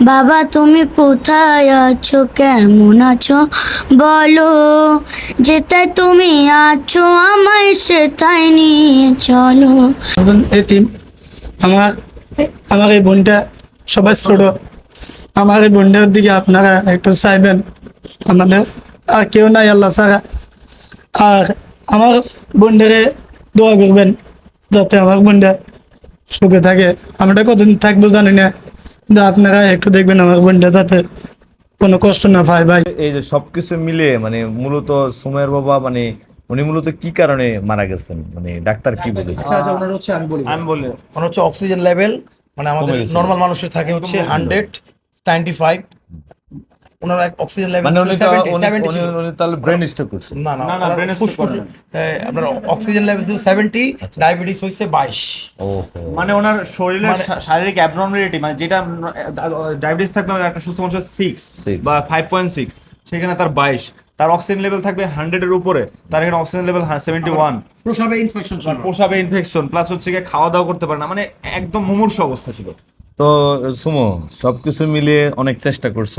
বাবা, তুমি কোথায় আছো? কেমন আছো? বলো যেটায় তুমি আছো, আমায় সেটাই নিয়ে চলো। এতিম আমার আমার এই বোনটা সবাই ছোট। আমার এই বোনটার দিকে আপনারা একটু চাইবেন। আমাদের আর কেউ নাই আল্লাহ ছাড়া। আর আমার বোনটাকে দোয়া করবেন, যাতে আমার বোনটা সুখে থাকে। আমরা কতদিন থাকব জানি না। কিন্তু আপনারা একটু দেখবেন আমার বোনটা যাতে কোনো কষ্ট না পায় ভাই। এই যে সবকিছু মিলে মানে মূলত সুমের বাবা মানে উনি মূলত কি কারণে মারা গেছেন? মানে ডাক্তার কি বলেছে? আচ্ছা আচ্ছা ওনার হচ্ছে আমি বলি। আমি বলি। ওনার হচ্ছে অক্সিজেন লেভেল মানে আমাদের নরমাল নর্মাল মানুষের থাকে হচ্ছে হান্ড্রেড নাইনটি ফাইভ ওনার অক্সিজেন লেভেল মানে উনি উনি- তাহলে ব্রেন স্ট্রোক করছে না না আপনার অক্সিজেন লেভেল ছিল সেভেন্টি আচ্ছা। ডায়াবেটিস হচ্ছে বাইশ। মানে ওনার শরীরের মানে- শারীরিক অ্যাবনর্মালিটি মানে যেটা ডায়াবেটিস থাকবে একটা সুস্থ মানুষের সিক্স বা ফাইভ পয়েন্ট সিক্স সেখানে তার বাইশ। তার অক্সিজেন লেভেল থাকবে হান্ড্রেডের উপরে তার এখানে অক্সিজেন লেভেল সেভেন্টি ওয়ান প্রসাবে ইনফেকশন প্রসাবে ইনফেকশন প্লাস হচ্ছে গিয়ে খাওয়া দাওয়া করতে পারে না মানে একদম মুমূর্ষ অবস্থা ছিল। তো সুমো সবকিছু মিলিয়ে অনেক চেষ্টা করছ।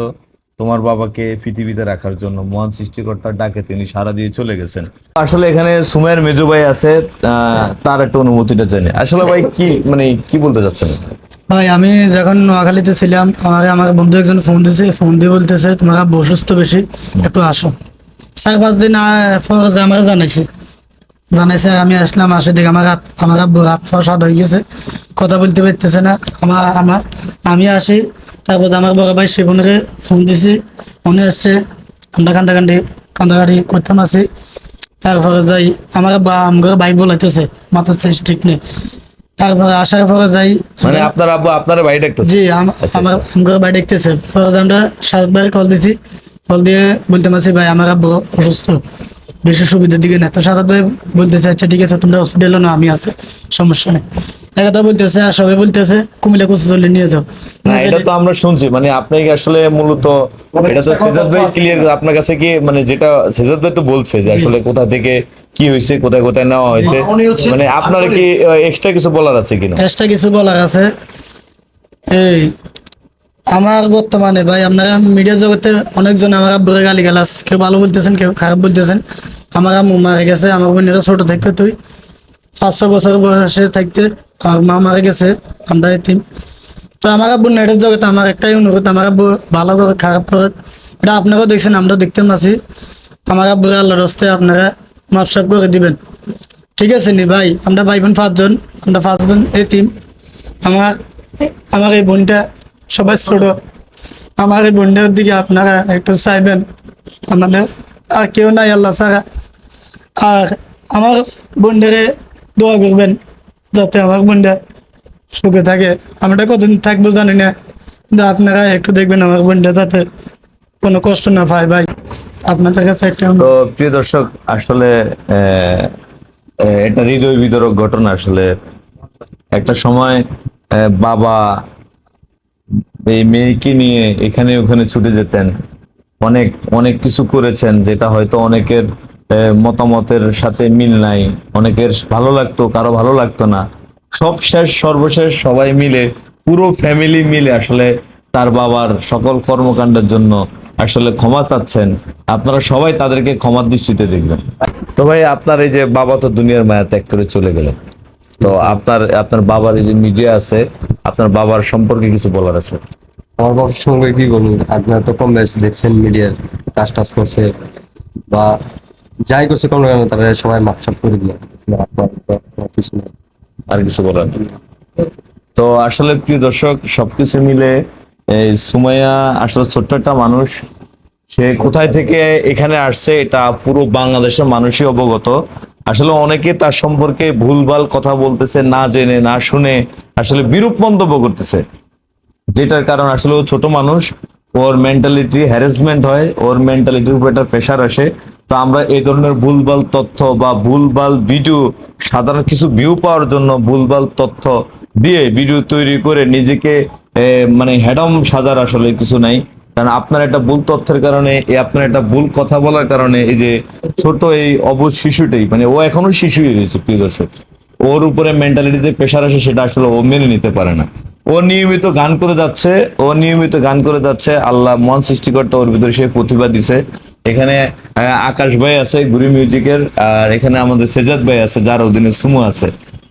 তোমার বাবাকে পৃথিবীতে রাখার জন্য মহান সৃষ্টিকর্তার ডাকে তিনি সারা দিয়ে চলে গেছেন। আসলে এখানে সুমের মেজো ভাই আছে আহ, তার একটা অনুমতিটা জানি। আসলে ভাই কি মানে কি বলতে চাচ্ছেন? ভাই আমি যখন নোয়াখালীতে ছিলাম আমাকে আমার বন্ধু একজন ফোন দিয়েছে ফোন দিয়ে বলতেছে তোমার আব্বু অসুস্থ বেশি একটু আসো। চার পাঁচ দিন পর যে আমাকে জানাইছে। জানাইছে আমি আসলাম আসে দেখে আমার হাত আমার আব্বু হাত পা সাদ হয়ে গেছে। কথা বলতে পারতেছে না। আমার আমার আমি আসি তারপর আমার বড় ভাই সেবনকে ফোন দিছি। উনি আসছে আমরা কান্দাকান্দি কান্দাকাটি করতাম আছি। তারপরে যাই আমার বা আমার বাইক বলাইতেছে মাথার সাইজ ঠিক নেই। তারপরে আসার পরে যাই মানে আপনার আব্বু আপনার ভাই ডাকতেছে? জি আচ্ছা, আমার আমার বাড়ি দেখতেছে ফরজ আমরা সাত বার কল দিছি। কল দিয়ে বলতে মাসি ভাই আমার আব্বু অসুস্থ। বেশি সুবিধার দিকে না তো সাত ভাই বলতেছে আচ্ছা ঠিক আছে তোমরা হসপিটালে না আমি আছে সমস্যা নেই। একটা তো বলতেছে আর সবাই বলতেছে কুমিল্লা কুচু চলে নিয়ে যাও। না এটা তো আমরা শুনছি মানে আপনি কি আসলে মূলত এটা তো সেজাদ ভাই ক্লিয়ার আপনার কাছে কি মানে যেটা সেজাদ ভাই তো বলছে যে আসলে কোথা থেকে কি হয়েছে কোথায় কোথায় নেওয়া হয়েছে মানে আপনার কি এক্সট্রা কিছু বলার আছে কিনা? এক্সট্রা কিছু বলার আছে। এই আমার বর্তমানে ভাই আপনারা মিডিয়া জগতে অনেকজন আমার আব্বুরে গালি গালাস কেউ ভালো বলতেছেন, কেউ খারাপ বলতেছেন। আমার আম্মু মারা গেছে, আমার বোনেরা ছোট থাকতে, তুই পাঁচশো বছর বয়সে থাকতে আমার মা মারা গেছে, আমরা এতিম তো আমার আব্বু নেটের জগতে আমার একটাই অনুরোধ, আমার আব্বু ভালো করে খারাপ করে এটা আপনারাও দেখছেন, আমরাও দেখতে পাচ্ছি। আমার আব্বুরে আল্লাহর হস্তে আপনারা মাপসাপ করে দিবেন। ঠিক আছে নি ভাই, আমরা ভাই বোন পাঁচজন, আমরা পাঁচজন এতিম আমার আমার এই বোনটা সবাই ছোট। আমার এই বোনটার দিকে আপনারা একটু চাইবেন। আমাদের আর কেউ নাই আল্লাহ ছাড়া। আর আমার বোনটাকে দোয়া করবেন, যাতে আমার বোনটা সুখে থাকে। আমরা কতদিন থাকব জানি না, কিন্তু আপনারা একটু দেখবেন আমার বোনটা যাতে কোনো কষ্ট না পায়। ভাই, আপনাদের কাছে একটা তো প্রিয় দর্শক, আসলে এটা হৃদয় বিতরক ঘটনা। আসলে একটা সময় বাবা এই মেয়েকে নিয়ে এখানে ওখানে ছুটে যেতেন। অনেক অনেক কিছু করেছেন যেটা হয়তো অনেকের মতামতের সাথে মিল নাই। অনেকের ভালো লাগতো, কারও ভালো লাগতো না। সব শেষ, সর্বশেষ সবাই মিলে, পুরো ফ্যামিলি মিলে আসলে তার বাবার সকল কর্মকাণ্ডের জন্য আসলে ক্ষমা চাচ্ছেন। আপনারা সবাই তাদেরকে ক্ষমার দৃষ্টিতে দেখবেন। তো ভাই, আপনার এই যে বাবা তো দুনিয়ার মায়া ত্যাগ করে চলে গেলেন। তো আপনার আপনার বাবার এই যে মিডিয়া আছে আপনার বাবার সম্পর্কে কিছু বলার আছে? আমার বাবার সঙ্গে কি বলুন? আপনার তো কম বেশ দেখছেন মিডিয়ার কাজ টাজ করছে বা যাই করছে কোনো কারণে তারা সবাই মাপসাপ করে দিল আর কিছু বলার। তো আসলে প্রিয় দর্শক সবকিছু মিলে এই সুমাইয়া আসলে ছোট্ট একটা মানুষ। সে কোথায় থেকে এখানে আসছে এটা পুরো বাংলাদেশের মানুষই অবগত। আসলে অনেকে তার সম্পর্কে ভুলভাল কথা বলতেছে, না জেনে, না শুনে আসলে বিরূপ মন্তব্য করতেছে। যেটার কারণ আসলে ও ছোট মানুষ, ওর মেন্টালিটি হ্যারাসমেন্ট হয়, ওর মেন্টালিটির উপর একটা প্রেশার আসে। তো আমরা এই ধরনের ভুলভাল তথ্য বা ভুলভাল ভিডিও সাধারণ কিছু ভিউ পাওয়ার জন্য ভুলভাল তথ্য দিয়ে ভিডিও তৈরি করে নিজেকে মানে হ্যাডম সাজার আসলে কিছু নাই। কারণ আপনার একটা ভুল তথ্যের কারণে আপনার একটা ভুল কথা বলার কারণে, এই যে ছোট এই অবুজ শিশুটাই মানে ও এখনও শিশুই রয়েছে, প্রিয় দর্শক। ওর উপরে মেন্টালিটি যে প্রেশার আসে, সেটা আসলে ও মেনে নিতে পারে না। ও নিয়মিত গান করে যাচ্ছে, ও নিয়মিত গান করে যাচ্ছে, আল্লাহ মন সৃষ্টিকর্তা ওর ভিতরে সে প্রতিভা দিছে। এখানে আকাশ ভাই আছে, গুরি মিউজিকের আর এখানে আমাদের সেজাদ ভাই আছে, যার অধীনে সুমো আছে।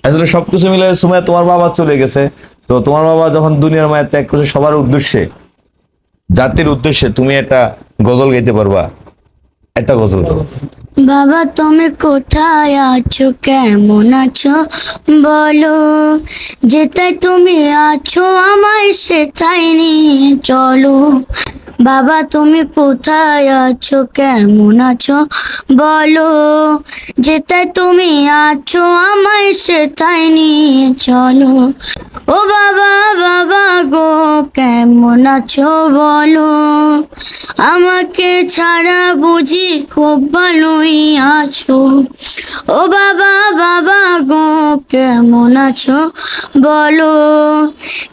আসলে সবকিছু মিলে সুমে, তোমার বাবা চলে গেছে। তো তোমার বাবা যখন দুনিয়ার মায়ের ত্যাগ করছে, সবার উদ্দেশ্যে জাতির উদ্দেশ্যে তুমি একটা গজল গাইতে পারবা। একটা গজল। বাবা, তুমি কোথায় আছো? কেমন আছো? বলো যেটাই তুমি আছো, আমায় সেটাই নিয়ে চলো। বাবা, তুমি কোথায় আছো? কেমন আছো? বলো যেটাই তুমি আছো, আমায় সেটাই নিয়ে চলো। ও বাবা বাবা গো, কেমন আছো? বলো। আমাকে ছাড়া বুঝি খুব ভালোই আছো। ও বাবা বাবা গো, কেমন আছো? বলো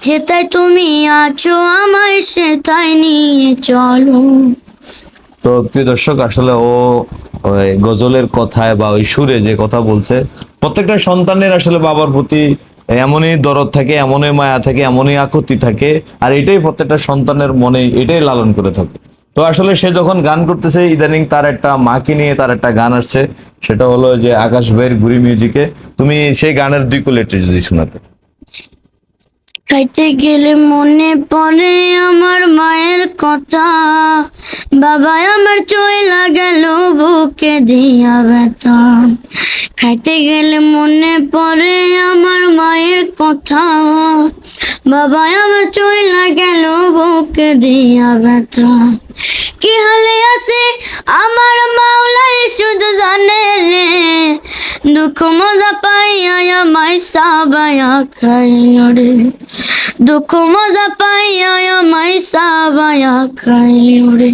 যেটাই তুমি আছো, আমায় সেটাই নিয়ে চলো। তো প্রিয় দর্শক, আসলে ও গজলের কথায় বা ওই সুরে যে কথা বলছে, প্রত্যেকটা সন্তানের আসলে বাবার প্রতি এমনই দরদ থাকে, এমনই মায়া থাকে, এমনই আকুতি থাকে, আর এটাই প্রত্যেকটা সন্তানের মনে, এটাই লালন করে থাকে। তো আসলে সে যখন গান করতেছে, ইদানিং তার একটা মাকে নিয়ে তার একটা গান আসছে। সেটা হলো যে, আকাশ ভাইয়ের গুরি মিউজিকে। তুমি সেই গানের দুই কুলেটে যদি শোনাতে। খাইতে গেলে মনে পড়ে আমার মায়ের কথা। বাবা আমার চইলা গেল বুকে দিয়া ব্যথা। খাইতে গেলে মনে পড়ে আমার মায়ের কথা। বাবা আমার চইলা গেল বুকে দিয়া ব্যথা। কি হলে আছে? আমার মাওলাই শুধু জানে রে। দুঃখ মজা পাইয়া আমায় সাবায়া খাইল রে। দুঃখ মজা পাইয়া সাবায়া খাইল রে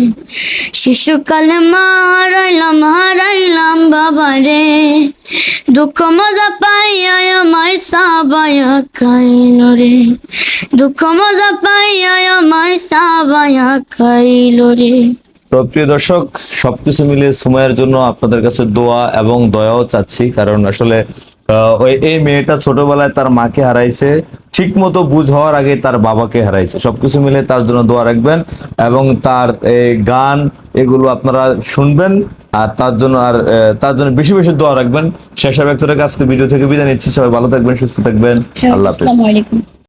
শিশুকালে মা হারাইলাম হারাইলাম বাবা রে দুঃখ মজা পাইয়া আমায় সাবায়া খাইল রে দুঃখ মজা পাইয়া আমায় সাবায়া খাইল রে তো প্রিয় দর্শক, সবকিছু মিলিয়ে সময়ের জন্য আপনাদের কাছে দোয়া এবং দয়াও চাচ্ছি, কারণ আসলে এই মেয়েটা ছোটবেলায় তার মাকে হারাইছে। ঠিক মতো বুঝ হওয়ার আগে তার বাবাকে হারাইছে। সবকিছু মিলে তার জন্য দোয়া রাখবেন এবং তার এই গান এগুলো আপনারা শুনবেন আর তার জন্য আর তার জন্য বেশি বেশি দোয়া রাখবেন। শেষ ব্যক্তরের আজকে ভিডিও থেকে বিদায় নিচ্ছি। সবাই ভালো থাকবেন সুস্থ থাকবেন। আল্লাহ হাফেজ।